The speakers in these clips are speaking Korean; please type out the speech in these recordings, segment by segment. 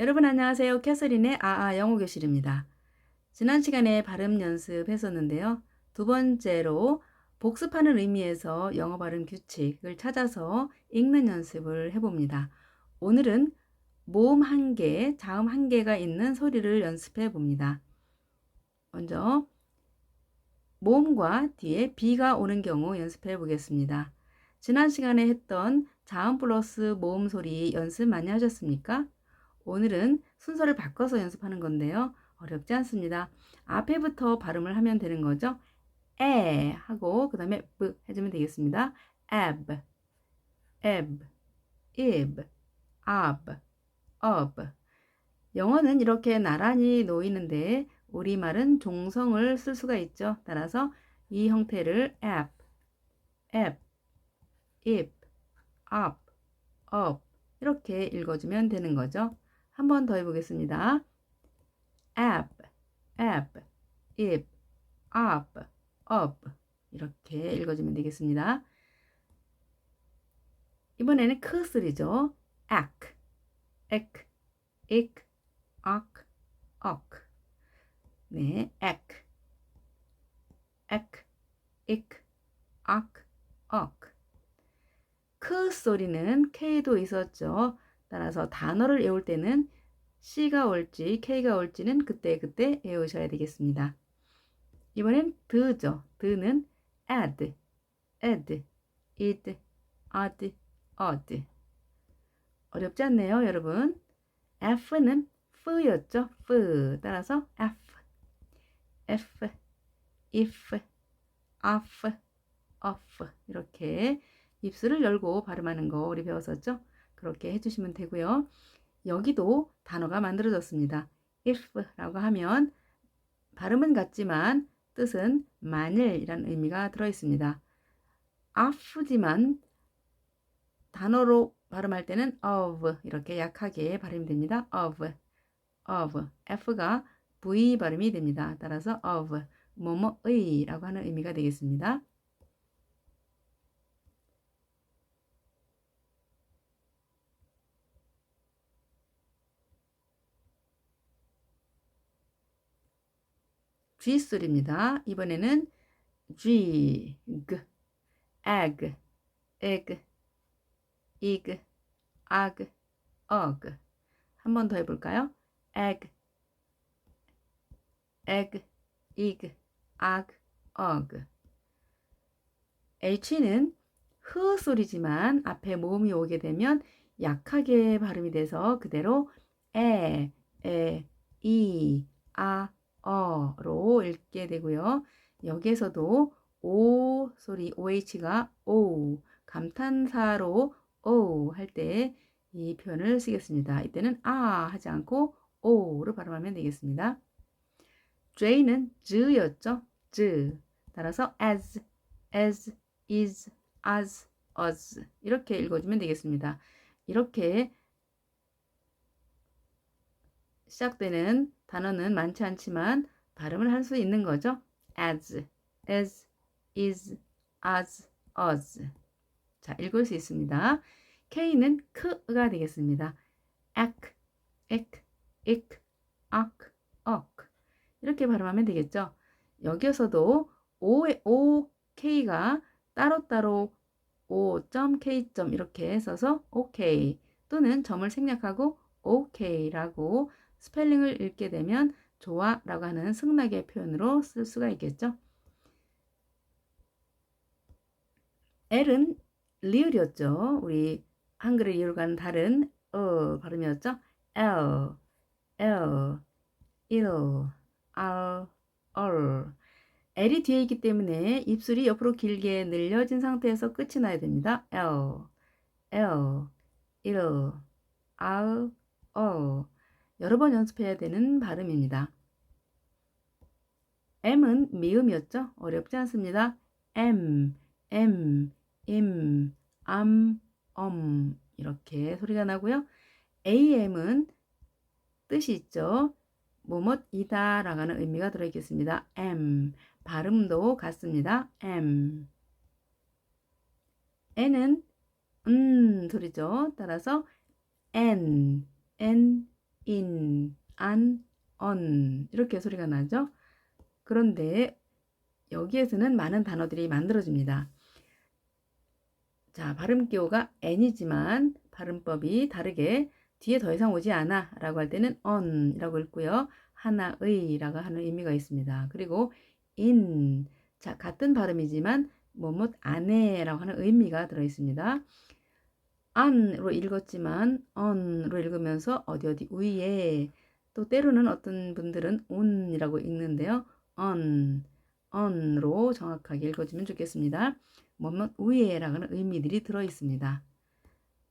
여러분 안녕하세요. 캐서린의 아아 영어 교실입니다. 지난 시간에 발음 연습했었는데요. 두 번째로 복습하는 의미에서 영어 발음 규칙을 찾아서 읽는 연습을 해봅니다. 오늘은 모음 한 개, 자음 한 개가 있는 소리를 연습해 봅니다. 먼저 모음과 뒤에 비가 오는 경우 연습해 보겠습니다. 지난 시간에 했던 자음 플러스 모음 소리 연습 많이 하셨습니까? 오늘은 순서를 바꿔서 연습하는 건데요. 어렵지 않습니다. 앞에부터 발음을 하면 되는 거죠. 에 하고 그 다음에 b 해주면 되겠습니다. ebb, ib, ab, of. 영어는 이렇게 나란히 놓이는데 우리말은 종성을 쓸 수가 있죠. 따라서 이 형태를 ab, ebb, ib, up, up 이렇게 읽어주면 되는 거죠. 한 번 더 해보겠습니다. ab, ab, ib, up, up 이렇게 읽어주면 되겠습니다. 이번에는 크 소리죠. ac, ec, ic, ac, oc. 네, ac, ec, ic, ac, oc. 크 소리는 K도 있었죠. 따라서 단어를 외울 때는 C가 올지 K가 올지는 그때 그때 외우셔야 되겠습니다. 이번엔 드죠. 드는 add, add, id, odd, odd. 어렵지 않네요, 여러분. F는 F였죠. F. 따라서 F, F, if, off, off. 이렇게 입술을 열고 발음하는 거 우리 배웠었죠? 그렇게 해주시면 되고요. 여기도 단어가 만들어졌습니다. if라고 하면 발음은 같지만 뜻은 만일이라는 의미가 들어 있습니다. 아프지만 단어로 발음할 때는 of 이렇게 약하게 발음이 됩니다. of, of, f가 v 발음이 됩니다. 따라서 of, 뭐뭐의라고 하는 의미가 되겠습니다. G 소리입니다. 이번에는 G, G, egg, egg, ig, ag, ug. 한 번 더 해볼까요? egg, egg, ig, ag, ug. H는 흐 소리지만 앞에 모음이 오게 되면 약하게 발음이 돼서 그대로 에, 에, 이, 아, 어로 읽게 되고요. 여기에서도 오 소리 OH가 오 감탄사로 오 할 때 이 표현을 쓰겠습니다. 이때는 아 하지 않고 오로 발음하면 되겠습니다. J는 즈였죠. 즈 따라서 as, as, is, as, us 이렇게 읽어주면 되겠습니다. 이렇게 시작되는 단어는 많지 않지만 발음을 할 수 있는 거죠. as, as, is, as, us. 자, 읽을 수 있습니다. K는 크가 되겠습니다. ac, ec, ic, ac, oc. 이렇게 발음하면 되겠죠. 여기에서도 O, OK가 따로따로 O.K. 이렇게 써서 OK 또는 점을 생략하고 OK라고 스펠링을 읽게 되면 좋아 라고 하는 승낙의 표현으로 쓸 수가 있겠죠. L은 리을이었죠. 우리 한글의 리을과는 다른 어 발음이었죠. L, L, L, R, R. L이 뒤에 있기 때문에 입술이 옆으로 길게 늘려진 상태에서 끝이 나야 됩니다. L, L, L, R, R. 여러 번 연습해야 되는 발음입니다. M은 미음이었죠? 어렵지 않습니다. M, M, 임, 암, 엄 이렇게 소리가 나고요. AM은 뜻이 있죠. 뭐뭇이다 라는 의미가 들어있겠습니다. M, 발음도 같습니다. M. N은 음 소리죠. 따라서 N, N, in, an, on 이렇게 소리가 나죠. 그런데 여기에서는 많은 단어들이 만들어집니다. 자, 발음 기호가 n이지만 발음법이 다르게 뒤에 더 이상 오지 않아 라고 할 때는 on이라고 읽고요. 하나의 라고 하는 의미가 있습니다. 그리고 in 자, 같은 발음이지만 뭐뭐 안에 라고 하는 의미가 들어 있습니다. An로 읽었지만 on로 읽으면서 어디 어디 위에 또 때로는 어떤 분들은 on이라고 읽는데요. on, on로 정확하게 읽어주면 좋겠습니다. 뭐뭐 위에라고 하는 의미들이 들어 있습니다.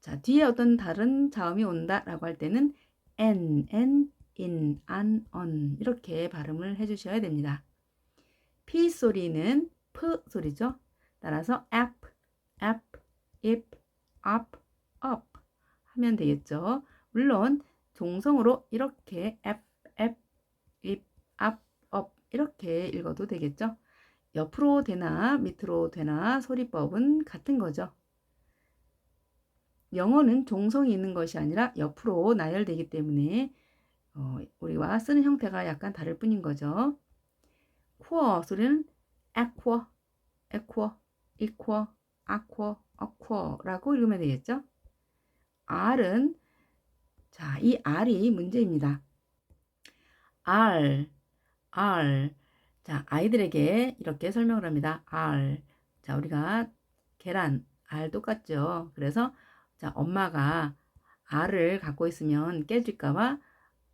자, 뒤에 어떤 다른 자음이 온다라고 할 때는 n, n, in, an, on 이렇게 발음을 해주셔야 됩니다. p 소리는 p 소리죠. 따라서 app, app, if, up, up 하면 되겠죠. 물론 종성으로 이렇게 app, if, up, up 이렇게 읽어도 되겠죠. 옆으로 되나 밑으로 되나 소리법은 같은 거죠. 영어는 종성이 있는 것이 아니라 옆으로 나열되기 때문에 어, 우리와 쓰는 형태가 약간 다를 뿐인 거죠. 쿼 소리는 aqua, aqua, equal, aqua, aqua라고 읽으면 되겠죠. R은 자, 이 R이 문제입니다. R, R. 자, 아이들에게 이렇게 설명을 합니다. R. 자, 우리가 계란, R 똑같죠. 그래서 자, 엄마가 R을 갖고 있으면 깨질까봐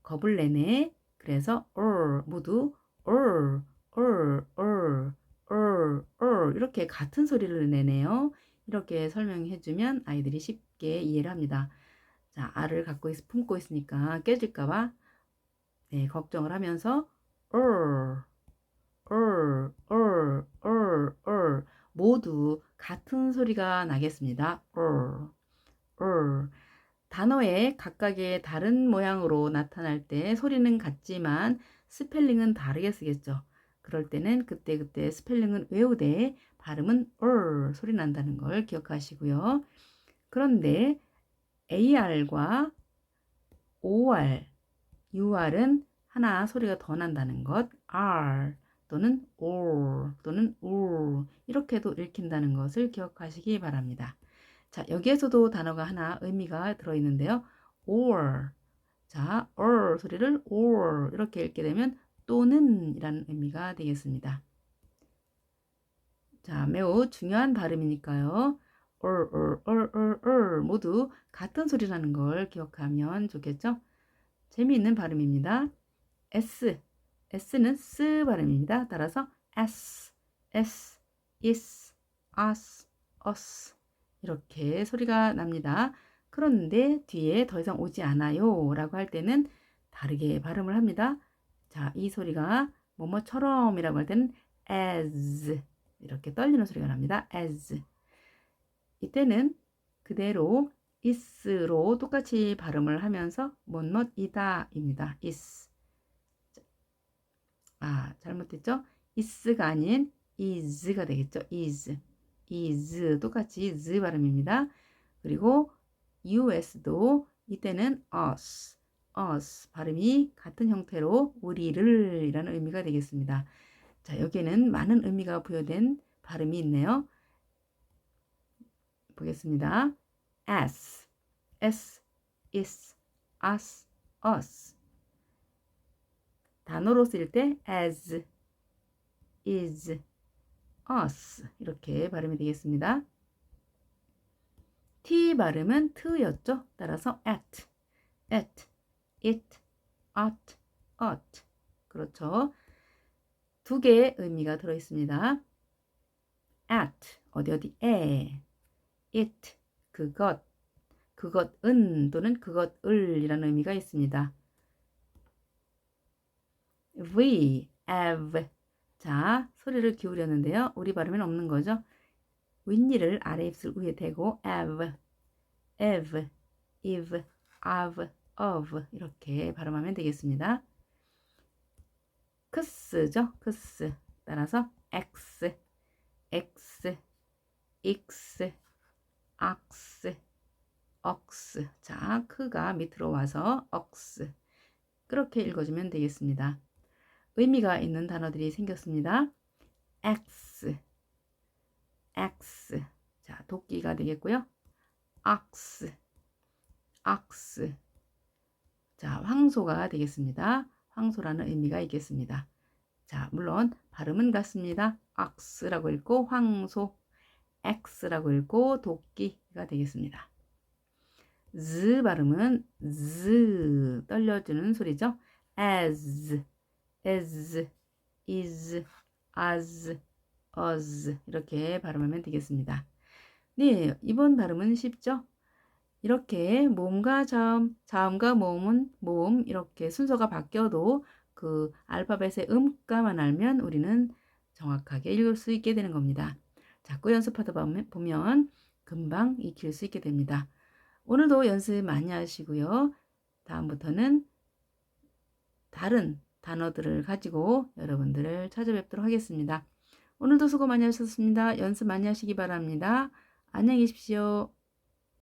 겁을 내네. 그래서 or 모두 or, or, or, or, or 이렇게 같은 소리를 내네요. 이렇게 설명해주면 아이들이 쉽게 이해를 합니다. 자, 알을 갖고 있, 품고 있으니까 깨질까봐 네, 걱정을 하면서 or, or, or, or, or 모두 같은 소리가 나겠습니다. or, or 단어의 각각의 다른 모양으로 나타날 때 소리는 같지만 스펠링은 다르게 쓰겠죠. 그럴 때는 그때그때 스펠링은 외우되 발음은 or 소리 난다는 걸 기억하시고요. 그런데 AR과 OR, UR은 하나 소리가 더 난다는 것, R 또는 OR 또는 OR 이렇게도 읽힌다는 것을 기억하시기 바랍니다. 자, 여기에서도 단어가 하나 의미가 들어있는데요. or. 자, or 소리를 or 이렇게 읽게 되면 또는 이라는 의미가 되겠습니다. 자, 매우 중요한 발음이니까요. or, or, or, 모두 같은 소리라는 걸 기억하면 좋겠죠? 재미있는 발음입니다. S, S는 S 발음입니다. 따라서 S, S, is, us, us 이렇게 소리가 납니다. 그런데 뒤에 더 이상 오지 않아요 라고 할 때는 다르게 발음을 합니다. 자, 이 소리가 뭐뭐처럼 이라고 할 때는 as 이렇게 떨리는 소리가 납니다. as 이때는 그대로 is로 똑같이 발음을 하면서 뭐뭐이다 입니다. is 아 잘못했죠? is가 아닌 is가 되겠죠. is is 똑같이 is 발음입니다. 그리고 us도 이때는 us, us 발음이 같은 형태로 우리를 이라는 의미가 되겠습니다. 자, 여기에는 많은 의미가 부여된 발음이 있네요. 보겠습니다. as, s, is, us, us. 단어로 쓸 때 as, is, us 이렇게 발음이 되겠습니다. T 발음은 트였죠. 따라서 at, at, it, at, at. 그렇죠. 두 개의 의미가 들어 있습니다. at 어디 어디에 it 그것 그것은 또는 그것을이라는 의미가 있습니다. we have 자, 소리를 기울였는데요. 우리 발음엔 없는 거죠. 윗니를 아래 입술 위에 대고 have, have, if, of, of 이렇게 발음하면 되겠습니다. 크스죠. 크스. 따라서 x, x, x, ox, ox. 자, 크가 밑으로 와서 ox. 그렇게 읽어주면 되겠습니다. 의미가 있는 단어들이 생겼습니다. X, X. 자, 도끼가 되겠고요. ox, ox. 자, 황소가 되겠습니다. 황소라는 의미가 있겠습니다. 자, 물론 발음은 같습니다. ox라고 읽고 황소, x라고 읽고 도끼가 되겠습니다. z 발음은 z 떨려주는 소리죠. as, as, is, as, us 이렇게 발음하면 되겠습니다. 네, 이번 발음은 쉽죠? 이렇게 모음과 자음, 자음과 모음은 모음 이렇게 순서가 바뀌어도 그 알파벳의 음가만 알면 우리는 정확하게 읽을 수 있게 되는 겁니다. 자꾸 연습하다 보면 금방 익힐 수 있게 됩니다. 오늘도 연습 많이 하시고요. 다음부터는 다른 단어들을 가지고 여러분들을 찾아뵙도록 하겠습니다. 오늘도 수고 많이 하셨습니다. 연습 많이 하시기 바랍니다. 안녕히 계십시오.